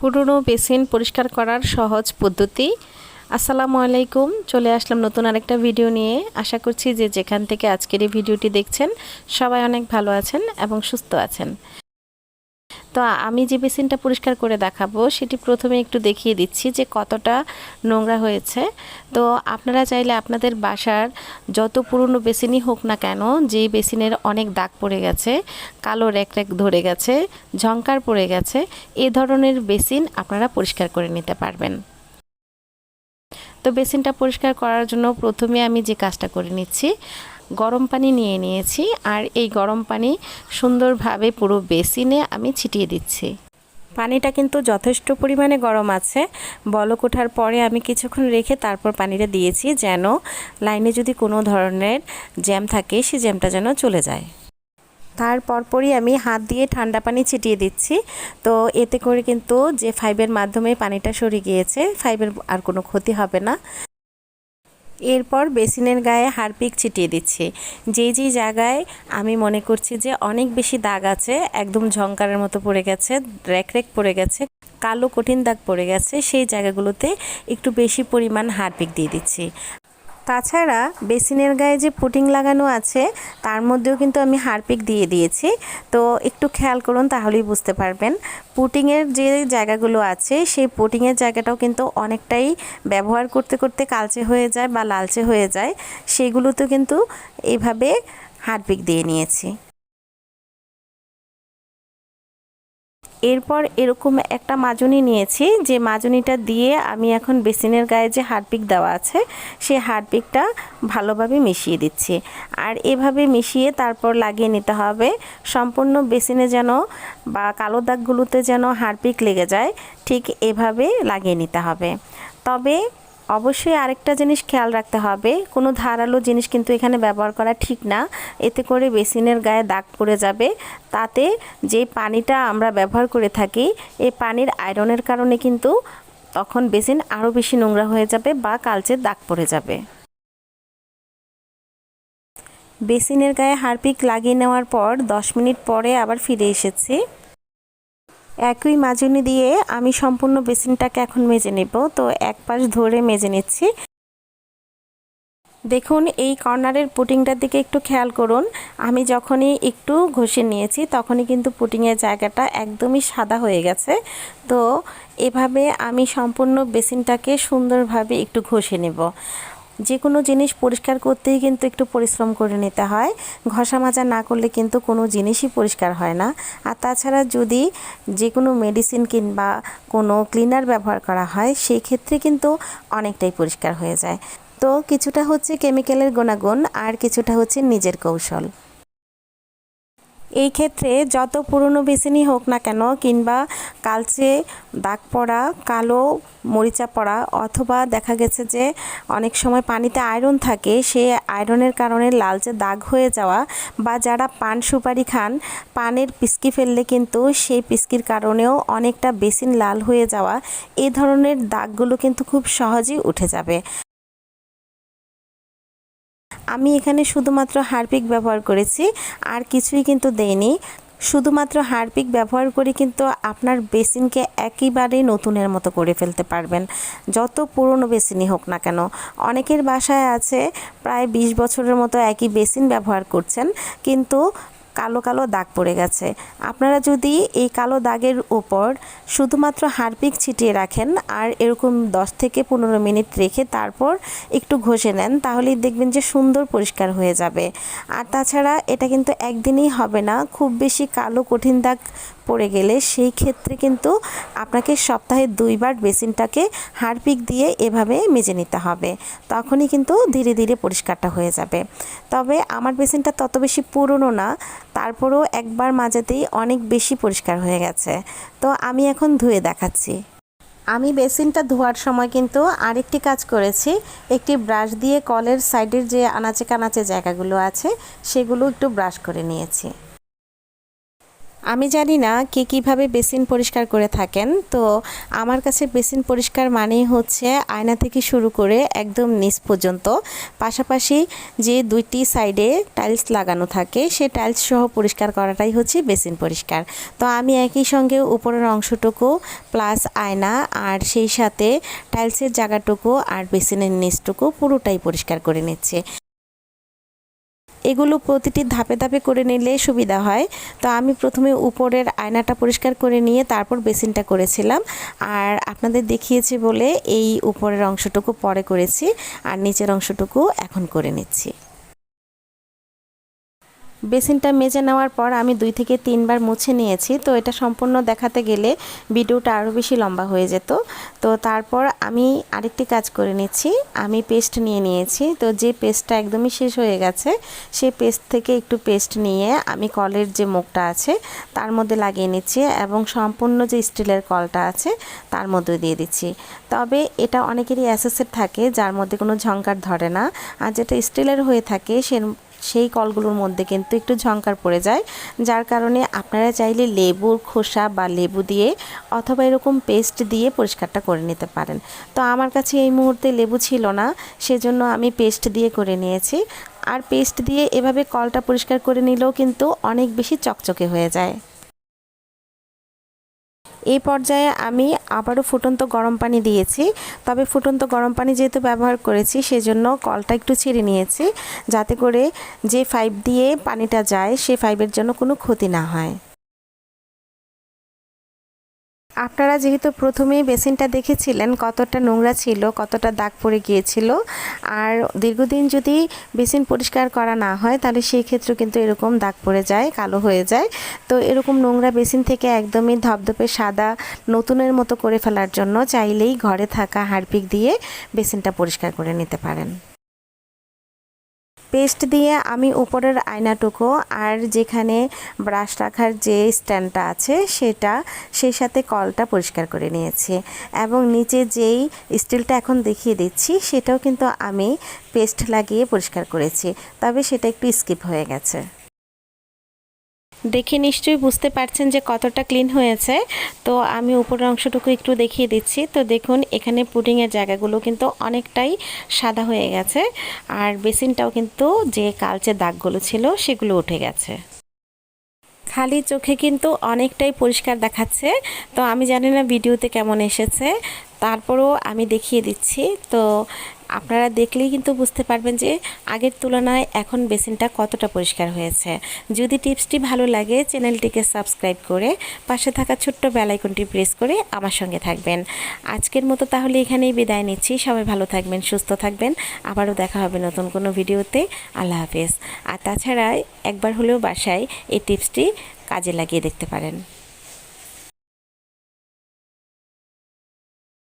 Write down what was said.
পুরনো বেসিন পরিষ্কার করার সহজ পদ্ধতি। আসসালামু আলাইকুম, চলে আসলাম নতুন আরেকটা ভিডিও নিয়ে। আশা করছি যে যেখান থেকে আজকের এই ভিডিওটি দেখছেন, সবাই অনেক ভালো আছেন এবং সুস্থ আছেন। তো আমি যে বেসিনটা পরিষ্কার করে দেখাবো, সেটি প্রথমে একটু দেখিয়ে দিচ্ছি যে কতটা নোংরা হয়েছে। তো আপনারা চাইলে আপনাদের বাসার যত পুরনো বেসিনই হোক না কেন যে বেসিনের অনেক দাগ পড়ে গেছে, কালো র্যাক র্যাক ধরে গেছে ঝঙ্কার পড়ে গেছে, এ ধরনের বেসিন আপনারা পরিষ্কার করে নিতে পারবেন। তো বেসিনটা পরিষ্কার করার জন্য প্রথমে আমি যে কাজটা করে নিচ্ছি গরম পানি নিয়ে নিয়েছি আর এই গরম পানি সুন্দরভাবে পুরো বেসিনে আমি ছিটিয়ে দিচ্ছি। পানিটা কিন্তু যথেষ্ট পরিমাণে গরম আছে। বলক ওঠার পরে আমি কিছুক্ষণ রেখে তারপর পানিটা দিয়েছি যেন লাইনে যদি কোনো ধরনের জ্যাম থাকে সেই জ্যামটা যেন চলে যায়। তারপর পরই আমি হাত দিয়ে ঠান্ডা পানি ছিটিয়ে দিচ্ছি। তো এতে করে কিন্তু যে ফাইবের মাধ্যমে পানিটা সরে গিয়েছে ফাইবের আর কোনো ক্ষতি হবে না। এরপর বেসিনের গায়ে হারপিক ছিটিয়ে দিচ্ছি। যে যে জায়গায় আমি মনে করছি যে অনেক বেশি দাগ আছে, একদম ঝঙ্কারের মতো পড়ে গেছে, র্যাক র্যাক পড়ে গেছে, কালো কঠিন দাগ পড়ে গেছে, সেই জায়গাগুলোতে একটু বেশি পরিমাণ হারপিক দিয়ে দিচ্ছি। তাছাড়া বেসিনের গায়ে যে পুটিং লাগানো আছে, তার মধ্যেও কিন্তু আমি হারপিক দিয়ে দিয়েছি। তো একটু খেয়াল করুন, তাহলেই বুঝতে পারবেন। পুটিংয়ের যে জায়গাগুলো আছে, সেই পুটিংয়ের জায়গাটাও কিন্তু অনেকটাই ব্যবহার করতে করতে কালচে হয়ে যায় বা লালচে হয়ে যায়। সেগুলোতে কিন্তু এভাবে হারপিক দিয়ে নিয়েছি। এরপর এরকম একটা মাজুনি নিয়েছি, যে মাজুনিটা দিয়ে আমি এখন বেসিনের গায়ে যে হারপিক দেওয়া আছে সেই হারপিকটা ভালোভাবে মিশিয়ে দিচ্ছি। আর এভাবে মিশিয়ে তারপর লাগিয়ে নিতে হবে, সম্পূর্ণ বেসিনে যেন বা কালো দাগগুলোতে যেন হারপিক লেগে যায়, ঠিক এভাবে লাগিয়ে নিতে হবে। তবে অবশ্যই আরেকটা জিনিস খেয়াল রাখতে হবে। কোনো ধারালো জিনিস কিন্তু এখানে ব্যবহার করা ঠিক না। এতে করে বেসিনের গায়ে দাগ পড়ে যাবে। তাতে যে পানিটা আমরা ব্যবহার করে থাকি, এই পানির আয়রনের কারণে কিন্তু তখন বেসিন আরও বেশি নোংরা হয়ে যাবে বা কালচে দাগ পড়ে যাবে। বেসিনের গায়ে হারপিক লাগিয়ে নেওয়ার পর দশ মিনিট পরে আবার ফিরে এসেছি। একই মাজুনি দিয়ে আমি সম্পূর্ণ বেসিনটাকে এখন মেজে নেব। তো এক পাশ ধরে মেজে নিচ্ছি। দেখুন, এই কর্নারের পুটিংটার দিকে একটু খেয়াল করুন। আমি যখনই একটু ঘষে নিয়েছি, তখনই কিন্তু পুটিংয়ের জায়গাটা একদমই সাদা হয়ে গেছে। তো এভাবে আমি সম্পূর্ণ বেসিনটাকে সুন্দরভাবে একটু ঘষে নেব। যে কোনো জিনিস পরিষ্কার করতেই কিন্তু একটু পরিশ্রম করে নিতে হয়। ঘষা মাজা না করলে কিন্তু কোনো জিনিসই পরিষ্কার হয় না। আর তাছাড়া যদি যে কোনো মেডিসিন কিংবা কোনো ক্লিনার ব্যবহার করা হয়, সেই ক্ষেত্রে কিন্তু অনেকটাই পরিষ্কার হয়ে যায়। তো কিছুটা হচ্ছে কেমিক্যালের গুণাগুণ আর কিছুটা হচ্ছে নিজের কৌশল। এই ক্ষেত্রে যত পুরনো বেসিনই হোক না কেন কিংবা কালচে দাগ পড়া, কালো মরিচা পড়া অথবা দেখা গেছে যে অনেক সময় পানিতে আয়রন থাকে, সে আয়রনের কারণে লালচে দাগ হয়ে যাওয়া বা যারা পান সুপারি খান, পানের পিসকি ফেললে কিন্তু সেই পিসকির কারণেও অনেকটা বেসিন লাল হয়ে যাওয়া এই ধরনের দাগগুলো কিন্তু খুব সহজেই উঠে যাবে। আমি এখানে শুধুমাত্র হারপিক ব্যবহার করেছি, আর কিছুই কিন্তু দেইনি। শুধুমাত্র হারপিক ব্যবহার করে কিন্তু আপনার বেসিনকে একেবারেই নতুনের মতো করে ফেলতে পারবেন, যত পুরনো বেসিনই হোক না কেন। অনেকের বাসায় আছে, প্রায় বিশ বছরের মতো একই বেসিন ব্যবহার করছেন, কিন্তু কালো কালো দাগ পড়ে গেছে। আপনারা যদি এই কালো দাগের ওপর শুধুমাত্র হারপিক ছিটিয়ে রাখেন আর এরকম দশ থেকে পনেরো মিনিট রেখে তারপর একটু ঘষে নেন, তাহলেই দেখবেন যে সুন্দর পরিষ্কার হয়ে যাবে। আর তাছাড়া এটা কিন্তু একদিনেই হবে না, খুব বেশি কালো কঠিন দাগ পড়ে গেলে সেই ক্ষেত্রে কিন্তু আপনাকে সপ্তাহে দুইবার বেসিনটাকে হারপিক দিয়ে এভাবে মেজে নিতে হবে। তখনই কিন্তু ধীরে ধীরে পরিষ্কারটা হয়ে যাবে। তবে আমার বেসিনটা তত বেশি পুরনো না, তারপরেও একবার মাজাতেই অনেক বেশি পরিষ্কার হয়ে গেছে। তো আমি এখন ধুয়ে দেখাচ্ছি। আমি বেসিনটা ধোয়ার সময় কিন্তু আরেকটি কাজ করেছি, একটি ব্রাশ দিয়ে কলের সাইডের যে আনাচে কানাচে জায়গাগুলো আছে, সেগুলো একটু ব্রাশ করে নিয়েছি। আমি জানি না কে কীভাবে বেসিন পরিষ্কার করে থাকেন, তো আমার কাছে বেসিন পরিষ্কার মানেই হচ্ছে আয়না থেকে শুরু করে একদম নিচ পর্যন্ত। পাশাপাশি যে দুইটি সাইডে টাইলস লাগানো থাকে, সে টাইলস সহ পরিষ্কার করাটাই হচ্ছে বেসিন পরিষ্কার। তো আমি একই সঙ্গে উপরের অংশটুকু প্লাস আয়না আর সেই সাথে টাইলসের জায়গাটুকু আর বেসিনের নিচটুকু পুরোটাই পরিষ্কার করে নিচ্ছে। এগুলো প্রতিটি ধাপে ধাপে করে নিলে সুবিধা হয়। তো আমি প্রথমে উপরের আয়নাটা পরিষ্কার করে নিয়ে তারপর বেসিনটা করেছিলাম। আর আপনাদের দেখিয়েছি বলে এই উপরের অংশটুকু পরে করেছি, আর নিচের অংশটুকু এখন করে নিচ্ছি। বেসিনটা মেজে নেওয়ার পর আমি দুই থেকে তিনবার মুছে নিয়েছি। তো এটা সম্পূর্ণ দেখাতে গেলে ভিডিওটা আরও বেশি লম্বা হয়ে যেত। তো তারপর আমি আরেকটি কাজ করে নিচ্ছি। আমি পেস্ট নিয়ে নিয়েছি। তো যে পেস্টটা একদমই শেষ হয়ে গেছে, সেই পেস্ট থেকে একটু পেস্ট নিয়ে আমি কলের যে মুখটা আছে, তার মধ্যে লাগিয়ে নিচ্ছি এবং সম্পূর্ণ যে স্টিলের কলটা আছে, তার মধ্যে দিয়ে দিচ্ছি। তবে এটা অনেকেরই অ্যাসেসের থাকে, যার মধ্যে কোনো ঝঙ্কার ধরে না। আর যেটা স্টিলের হয়ে থাকে সে সেই কলগুলোর মধ্যে কিন্তু একটু ঝঙ্কার পড়ে যায়, যার কারণে আপনারা চাইলে লেবুর খোসা বা লেবু দিয়ে অথবা এরকম পেস্ট দিয়ে পরিষ্কারটা করে নিতে পারেন। তো আমার কাছে এই মুহূর্তে লেবু ছিল না, সেজন্য আমি পেস্ট দিয়ে করে নিয়েছি। আর পেস্ট দিয়ে এভাবে কলটা পরিষ্কার করে নিলেও কিন্তু অনেক বেশি চকচকে হয়ে যায়। এই পর্যায়ে আমি আবারও ফুটন্ত গরম পানি দিয়েছি। তবে ফুটন্ত গরম পানি যেহেতু ব্যবহার করেছি, সেজন্য কলটা একটু ছিঁড়ে নিয়েছি, যাতে করে যে পাইপ দিয়ে পানিটা যায়, সে পাইপের জন্য কোনো ক্ষতি না হয়। আপনারা যেহেতু প্রথমেই বেসিনটা দেখেছিলেন কতটা নোংরা ছিল, কতটা দাগ পড়ে গিয়েছিল, আর দীর্ঘদিন যদি বেসিন পরিষ্কার করা না হয়, তাহলে সেই ক্ষেত্রে কিন্তু এরকম দাগ পড়ে যায়, কালো হয়ে যায়। তো এরকম নোংরা বেসিন থেকে একদমই ধপধপে সাদা, নতুনের মতো করে ফেলার জন্য চাইলেই ঘরে থাকা হারপিক দিয়ে বেসিনটা পরিষ্কার করে নিতে পারেন। পেস্ট দিয়ে আমি উপরের আয়নাটুকু আর যেখানে ব্রাশ রাখার যে স্ট্যান্ডটা আছে সেটা, সেই সাথে কলটা পরিষ্কার করে নিয়েছি। এবং নিচে যেই স্টিলটা এখন দেখিয়ে দিচ্ছি, সেটাও কিন্তু আমি পেস্ট লাগিয়ে পরিষ্কার করেছি। তবে সেটা একটু স্কিপ হয়ে গেছে। দেখে নিশ্চয়ই বুঝতে পারছেন যে কতটা ক্লিন হয়েছে। তো আমি উপরের অংশটুকু একটু দেখিয়ে দিচ্ছি। তো দেখুন, এখানে পুডিংয়ের জায়গাগুলো কিন্তু অনেকটাই সাদা হয়ে গেছে। আর বেসিনটাও কিন্তু যে কালচে দাগগুলো ছিল, সেগুলো উঠে গেছে। খালি চোখে কিন্তু অনেকটাই পরিষ্কার দেখাচ্ছে। তো আমি জানি না ভিডিওতে কেমন এসেছে। তারপরেও আমি দেখিয়ে দিচ্ছি। তো আপনারা দেখলেই কিন্তু বুঝতে পারবেন যে আগের তুলনায় এখন বেসিনটা কতটা পরিষ্কার হয়েছে। যদি টিপসটি ভালো লাগে, চ্যানেলটিকে সাবস্ক্রাইব করে পাশে থাকা ছোট্ট বেলাইকনটি প্রেস করে আমার সঙ্গে থাকবেন। আজকের মতো তাহলে এখানেই বিদায় নিচ্ছি। সবাই ভালো থাকবেন, সুস্থ থাকবেন। আবারও দেখা হবে নতুন কোনো ভিডিওতে। আল্লাহ হাফেজ। আর তাছাড়া একবার হলেও বাসায় এই টিপসটি কাজে লাগিয়ে দেখতে পারেন।